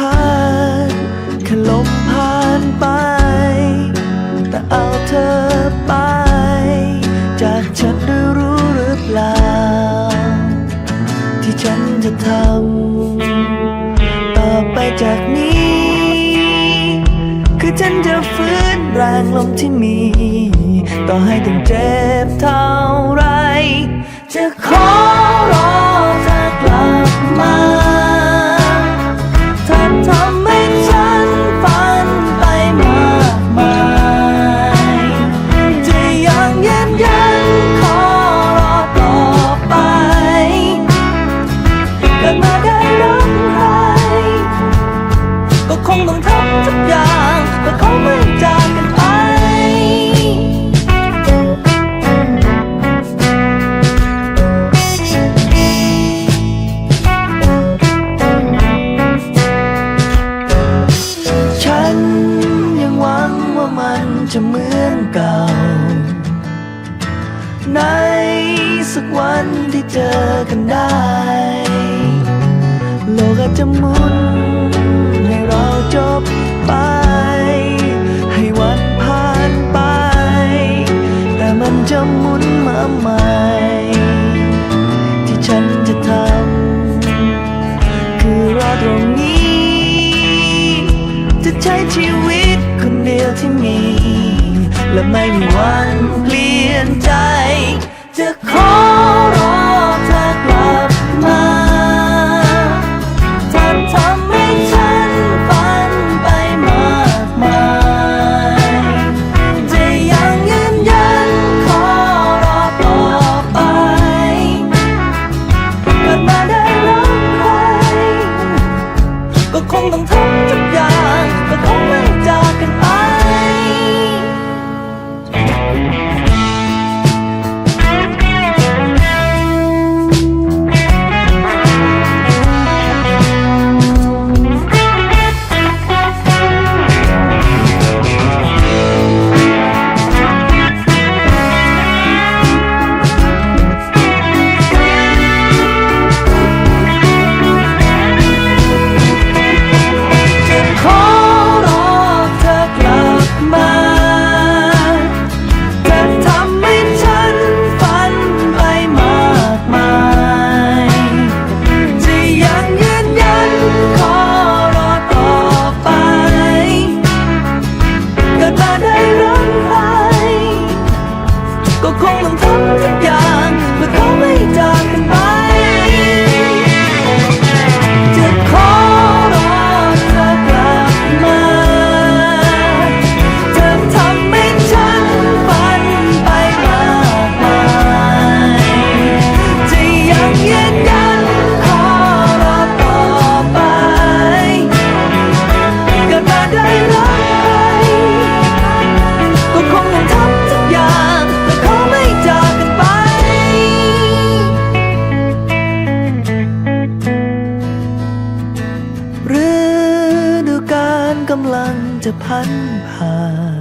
ผ่านแลมผ่านไป แต่เอาเธอไป จากฉันได้รู้หรือเปล่า ที่ฉันจะทำต่อไปจากนี้ คือฉันจะฟื้นแรงลมที่มี ต่อให้ต้องเจ็บเท่าไร จะขอ คงต้องทำทุกอย่างเพื่อเขาไม่จากกันไป ฉันยังหวังว่ามันจะเหมือนเก่า ในสักวันที่เจอกันได้ โลกอาจจะมืน ใช้ชีวิตคนเดียวที่มี และไม่มีวันเปลี่ยนใจ จะขอ กำลังจะพันผ่าน